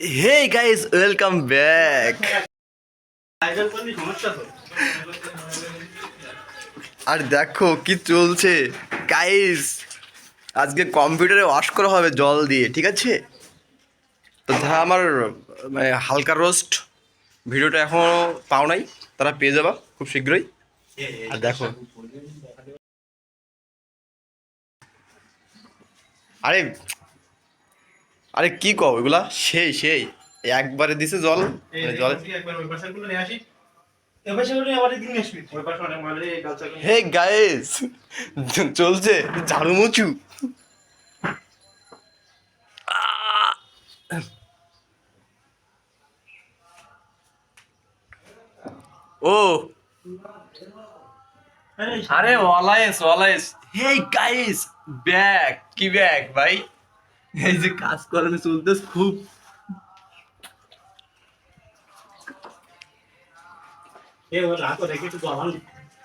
হে guys welcome back আর দেখো কি চলছে? গাইস আজকে কম্পিউটারে ওয়াশ করা হবে জল দিয়ে, ঠিক আছে? তো যারা আমার মানে হালকা রোস্ট ভিডিওটা এখনও পাও নাই, তারা পেয়ে যাবা খুব শীঘ্রই। আর দেখো। আরে আরে কি কও এগুলা? সেই সেই। একবারে দিছে জল। মানে জল হে গাইস চলছে ঝাড়ু মুচু। ও। আরে ওয়ালাইস ওয়ালাইস। হে গাইস ব্যাক কি ব্যাক ভাই? এই যে কাজ করানো চলতেছে খুব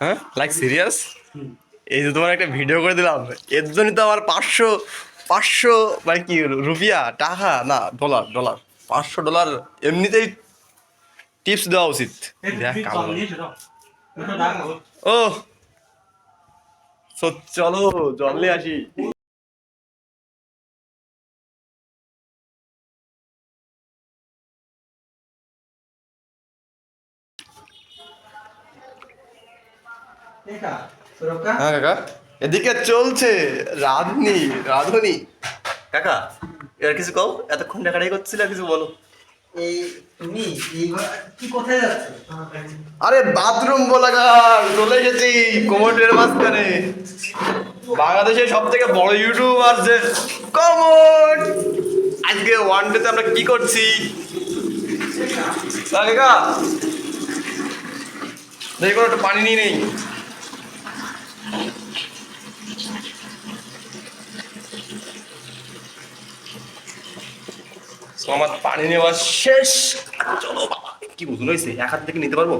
হ্যাঁ? লাইক সিরিয়াস এই যে তোমার একটা ভিডিও করে দিলাম এর জন্য তো আমার পাঁচশো পাঁচশো মানে কি রুপিয়া টাকা? না ডলার ডলার পাঁচশো ডলার এমনিতেই টিপস দেওয়া উচিত। ও সো চলো জল আসি। হ্যাঁ কাকা। এদিকে চলছে রাধনি রাধুনি। কাকা এর কিছু কও? এতক্ষণ টাকাটাই করছিল কিছু বলো। এই তুমি কি কোথায় যাচ্ছ? আরে বাথরুম বলাগার চলে এসেছি কোমরের মাঝখানে। বাংলাদেশের সব থেকে বড় ইউটিউবার যে কমন আজকে ওয়ান ডেতে আমরা কি করছি? কাকা। দেখো একটু পানি নিয়ে নেই। আমার পানি নেওয়া শেষ। চলো বাবা কি বুঝুন হয়েছে? এক হাত থেকে নিতে পারব?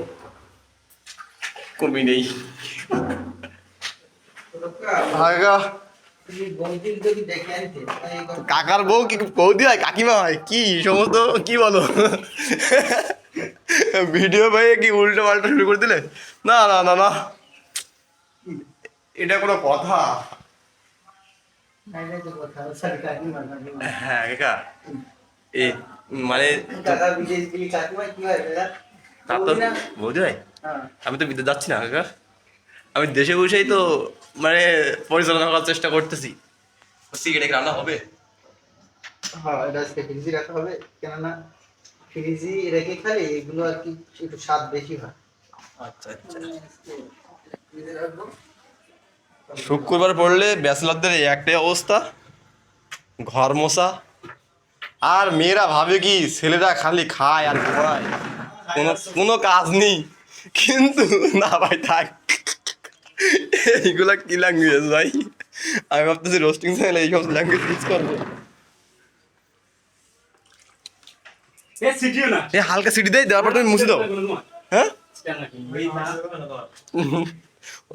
কমই নেই। কাকার বউ কি বৌদি হয় কাকিমা হয়? কি সমস্ত কি বলো? ভিডিও ভাই কি উল্টো পাল্টা শুরু করে দিলে? না না না না। এটা কোনো কথা। হ্যাঁ কাকা। এই মানে কি হয়। আমি তো বিদ্যুৎ যাচ্ছি না কাকা। আমি দেশে বসেই তো মানে পরিচালনা করার চেষ্টা করতেছি। কি রান্না হবে? হ্যাঁ, এটা আজকে ফ্রিজে রাখা হবে। কেননা ফ্রিজে রেখে খেলে এগুলো আর কি একটু স্বাদ বেশি হয়। আচ্ছা আচ্ছা। শুক্রবার পড়লে ব্যাচেলারদের একটাই অবস্থা ঘর মশা আর মেয়েরা ভাবে কি ছেলেরা খালি খায় আর ঘোরায় কোনো কোনো কাজ নেই। কিন্তু না ভাই থাক। এইগুলা কি ল্যাঙ্গুয়েজ ভাই? আমি ভাবতেছি রোস্টিং চ্যানেলে এইসব ল্যাঙ্গুয়েজ ইউজ করব। এ হালকা সিটি দেয় দেওয়ার পর তুমি মুছে দাও। হ্যাঁ?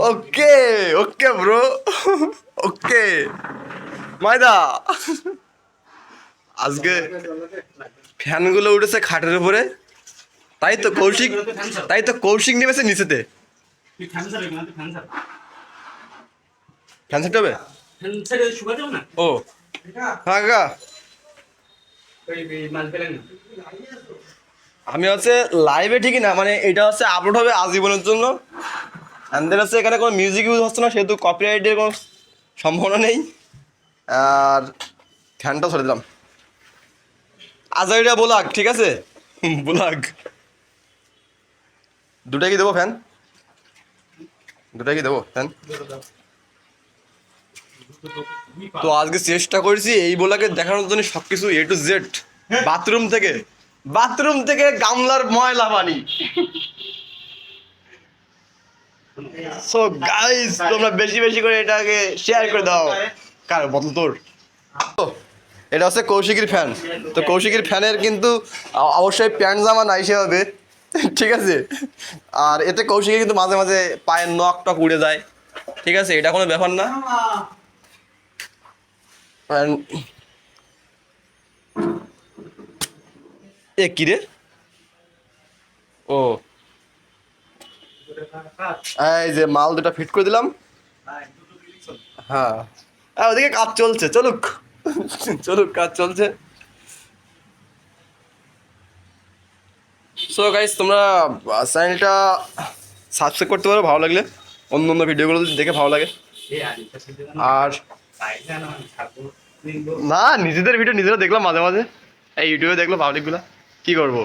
ওকে ওকে ব্রো ওকে মাইদা। আজকে ফ্যানগুলো উঠেছে খাটের উপরে। তাই তো কৌশিক তাই তো কৌশিক নেমেছে নিচেতে। ফ্যান সেট হবে? ও। হ্যাঁ কাকা। আমি হচ্ছে লাইভে ঠিকই না মানে এটা হচ্ছে আপলোড হবে আজীবনের জন্য। অ্যান্ড হচ্ছে এখানে কোনো মিউজিক ইউজ হচ্ছে না সেহেতু কপিরাইটের কোনো সম্ভাবনা নেই। আর ফ্যানটা ধরে দিলাম। আজাইটা বোলাক ঠিক আছে? বোলাক। দুটাই কি দেবো ফ্যান? দুটাই কি দেবো ফ্যান? তো আজকে চেষ্টা করেছি এই বোলাকে দেখানোর জন্য সবকিছু এ টু জেড বাথরুম থেকে বাথরুম থেকে গামলার ময়লা পানি। সো গাইস তোমরা বেশি বেশি করে এটাকে শেয়ার করে দাও। কার বদল তোর? এটা হচ্ছে কৌশিকের ফ্যান তো কৌশিকের ফ্যানের কিন্তু অবশ্যই প্যান্ট জামা নাই সেভাবে। ঠিক আছে? আর এতে কৌশিকের কিন্তু মাঝে মাঝে পায়ের নখ টক উড়ে যায়। ঠিক আছে? এটা কোনো ব্যাপার না। এ কি রে? ও। এই যে মাল দুটা ফিট করে দিলাম। হ্যাঁ। ওদিকে কাজ চলছে, চলুক। চলুক কাজ চলছে। সো গাইস তোমরা চ্যানেলটা সাবস্ক্রাইব করতে পারো, ভালো লাগলে। অন্য অন্য ভিডিওগুলো দেখে ভালো লাগে। আর না, নিজেদের ভিডিও নিজেরা দেখলাম মাঝে মাঝে। এই ইউটিউবে দেখল পাবলিকগুলো কি করব?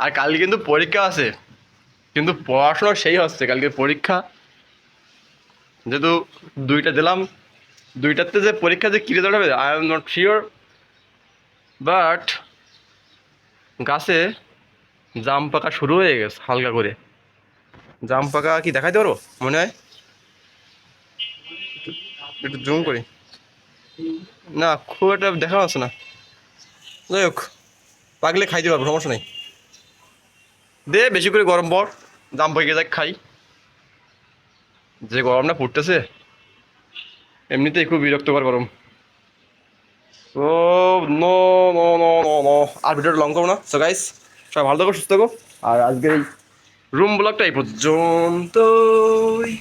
আর কালকে কিন্তু পরীক্ষা আছে। কিন্তু পড়াশোনা সেই হচ্ছে, কালকে পরীক্ষা। যেহেতু দুইটা দিলাম দুইটাতে যে পরীক্ষা যে কী রেজাল্ট হবে I am not sure but গাছে জাম পাকা শুরু হয়ে গেছে, হালকা করে। জাম পাকা কি দেখাইতে পারব? মনে হয়? একটু জুম করি। না, খুব একটা দেখা যাচ্ছে না। যাই হোক, পাকলে খাইতে পারব, সমস্যা নেই। দে, বেশি করে গরম পর দাম পেকে যাক খাই। যে গরমটা পড়তেছে এমনিতেই খুব বিরক্তকর গরম। ও no no no no no আর ভিডিওটা লং করব না? সো গাইস সবাই ভালো থাকো, সুস্থ থাকো। আর আজকের এই রুম ব্লগটা এই পর্যন্তই।